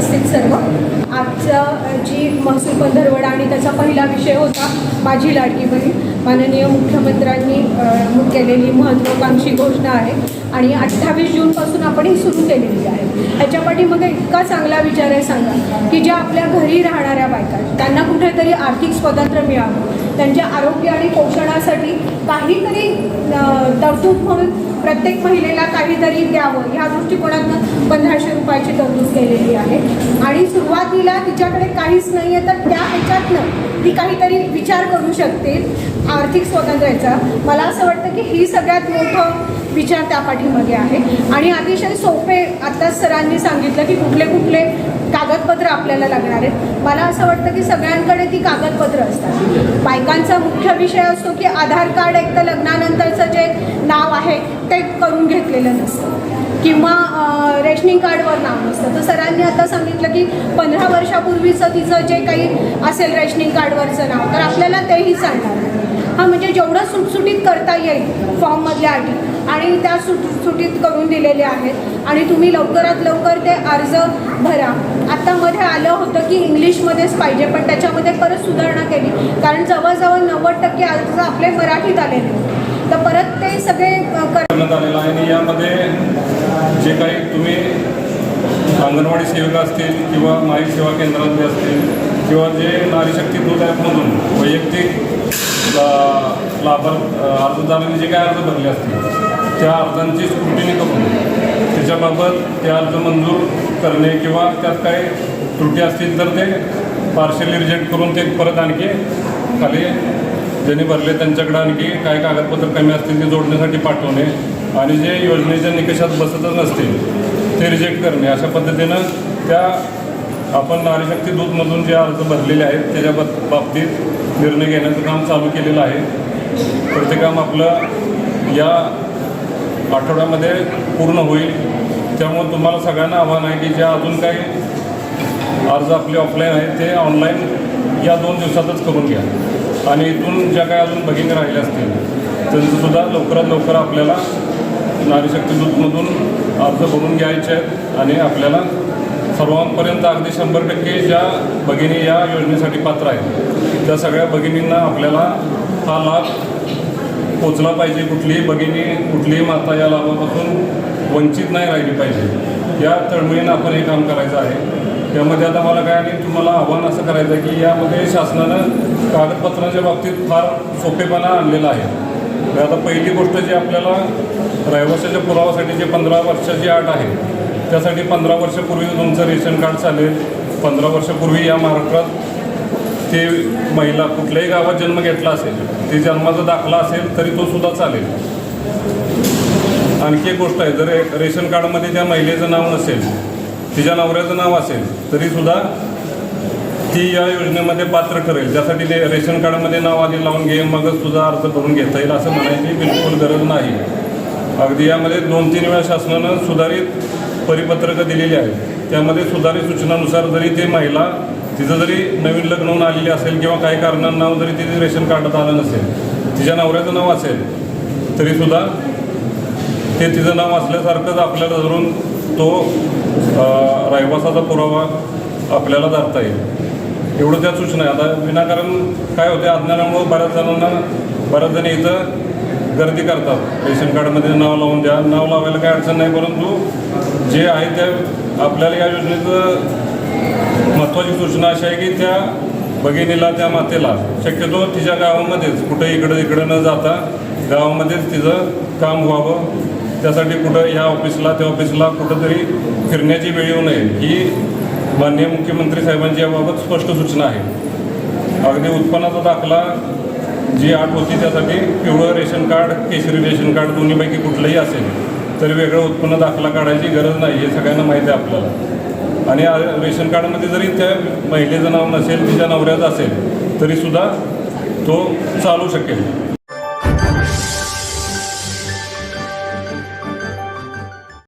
उपस्थित सर्व. आजचा जी महसूल पंधरवडा आणि त्याचा पहिला विषय होता माझी लाडकी बहीण. माननीय मुख्यमंत्र्यांनी केलेली महत्त्वाकांक्षी घोषणा आहे आणि अठ्ठावीस जूनपासून आपण ही सुरू केलेली आहे. ह्याच्यापाठी मग इतका चांगला विचार आहे सांगा की ज्या आपल्या घरी राहणाऱ्या बायका आहेत, त्यांना कुठेतरी आर्थिक स्वातंत्र्य मिळावं. त्यांच्या आरोग्य आणि पोषणासाठी काहीतरी तरतूद म्हणून प्रत्येक महिलेला काहीतरी द्यावं. ह्या दृष्टिकोनातून पंधराशे रुपयाची तरतूद केलेली आहे. आणि सुरुवातीला तिच्याकडे काहीच नाही आहे तर त्या ह्याच्यातनं ती काहीतरी विचार करू शकते आर्थिक स्वातंत्र्याचा. मला असं वाटतं की ही सगळ्यात मोठं विचार त्या पाठीमागे आहे. आणि अतिशय सोपे आत्ताच सरांनी सांगितलं की कुठले कुठले कागदपत्र आपल्याला लागणार आहेत. मला असं वाटतं की सगळ्यांकडे ती कागदपत्र असतात. बायकांचा मुख्य विषय असतो की आधार कार्ड एक तर लग्नानंतरचं जे नाव आहे ते करून घेतलेलं नसतं. किंवा रेशनिंग कार्डवर नाव नसतं. तर सरांनी आता सांगितलं की पंधरा वर्षापूर्वीचं तिचं जे काही असेल रेशनिंग कार्डवरचं नाव तर आपल्याला तेही सांगणार हां म्हणजे जेवढं सुटसुटीत करता येईल फॉर्ममधल्या अटी आणि त्या सुटसुटीत करून दिलेल्या आहेत. आणि तुम्ही लवकरात लवकर ते अर्ज भरा. आत्ता मध्ये आलं होतं की इंग्लिशमध्येच पाहिजे पण त्याच्यामध्ये परत सुधारणा केली. कारण जवळजवळ नव्वद टक्के अर्ज आपले मराठीत आलेले. तर परत ते सगळे करण्यात आलेलं आहे. आणि यामध्ये जे काही तुम्ही अंगणवाडी सेविका असतील किंवा माहिती सेवा केंद्रातले असतील किंवा जे नारी शक्ती दूत ॲपमधून वैयक्तिक ला- लाभार्थ अर्जदारांनी जे काही अर्ज भरले असतील त्या अर्जांची स्क्रुटिनी करून त्याच्याबाबत ते अर्ज मंजूर करणे किंवा त्यात काही त्रुटी असतील तर ते पार्शली रिजेक्ट करून ते परत आणखी खाली ज्यांनी भरले त्यांच्याकडे आणखी काय कागदपत्र कमी असतील ते जोडण्यासाठी पाठवणे आणि जे योजनेच्या निकषात बसतच नसतील ते रिजेक्ट करणे. अशा पद्धतीनं त्या आपण नारीशक्ती दूतमधून जे अर्ज भरलेले आहेत त्याच्या बाबतीत निर्णय घेण्याचं काम चालू केलेलं आहे. तर ते काम आपलं या आठवड्यामध्ये पूर्ण होईल. त्यामुळे तुम्हाला सगळ्यांना आव्हान आहे की ज्या अजून काही अर्ज आपले ऑफलाईन आहेत ते ऑनलाईन या दोन दिवसातच करून घ्या. आणि इथून ज्या काही अजून भगिनी राहिल्या असतील त्यांचंसुद्धा लवकरात लवकर आपल्याला नारीशक्ती दूतमधून अर्ज भरून घ्यायचे आहेत आणि आपल्याला सर्वांपर्यंत अगदी शंभर टक्के ज्या भगिनी या योजनेसाठी पात्र आहेत त्या सगळ्या भगिनींना आपल्याला हा लाभ पोचला पाहिजे. कुठलीही भगिनी कुठलीही माता या लाभापासून वंचित नाही राहिली पाहिजे. या तळमळीनं आपण हे काम करायचं आहे. त्यामध्ये आता मला काय आणि तुम्हाला आव्हान असं करायचं आहे की यामध्ये शासनानं कागदपत्रांच्या बाबतीत फार सोपेपणा आणलेला आहे. आता पहिली गोष्ट जी आपल्याला रहिवाशाच्या पुरावासाठी जे पंधरा वर्षाची अट आहे त्यासाठी पंधरा वर्षापूर्वी तुमचं रेशन कार्ड चालेल. पंधरा वर्षापूर्वी या महाराष्ट्रात ते महिला कुठल्याही गावात जन्म घेतला असेल ते जन्माचा दाखला असेल तरी तो सुद्धा चालेल. आणखी एक गोष्ट आहे जर रेशन कार्डमध्ये त्या महिलेचं नाव नसेल तिच्या नवऱ्याचं नाव असेल तरीसुद्धा ती या योजनेमध्ये पात्र ठरेल. त्यासाठी ते रेशन कार्डमध्ये नाव आधी लावून घे मगच तुझा अर्ज भरून घेता येईल असं म्हणायची बिलकुल गरज नाही. अगदी यामध्ये दोन तीन वेळा शासनानं सुधारित परिपत्रकं दिलेली आहेत. त्यामध्ये सुधारित सूचनानुसार जरी ते महिला तिचं जरी नवीन लग्न होऊन आलेली असेल किंवा काही कारणांना जरी तिथे रेशन कार्डात आलं नसेल तिच्या नवऱ्याचं नाव असेल तरीसुद्धा ते तिचं नाव असल्यासारखंच आपल्याला धरून तो रहिवासाचा पुरावा आपल्याला धरता येईल. एवढं त्या सूचना आहे. आता विनाकारण काय होते अज्ञानामुळं बऱ्याच जणांना बऱ्याच जण इथं गर्दी करतात. रेशन कार्डमध्ये नाव लावून द्या. नाव लावायला काही अडचण नाही परंतु जे आहे त्या आपल्याला या योजनेचं महत्त्वाची सूचना अशी आहे की त्या भगिनीला त्या मातेला शक्यतो तिच्या गावामध्येच कुठं इकडं इकडं न जाता गावामध्येच तिचं काम व्हावं. त्यासाठी कुठं या ऑफिसला त्या ऑफिसला कुठंतरी फिरण्याची वेळ येऊ नये. ही माननीय मुख्यमंत्री साहेबांची याबाबत स्पष्ट सूचना आहे. अगदी उत्पन्नाचा दाखला जी आठ होती त्यासाठी पिवळं रेशन कार्ड केशरी रेशन कार्ड दोन्हीपैकी कुठलंही असेल तरी वेगळं उत्पन्न दाखला काढायची गरज नाही हे सगळ्यांना माहिती आहे आपल्याला. आणि रेशन कार्डमध्ये जरी त्या महिलेचं नाव नसेल तिच्या नवऱ्याचं असेल तरीसुद्धा तो चालू शकेल.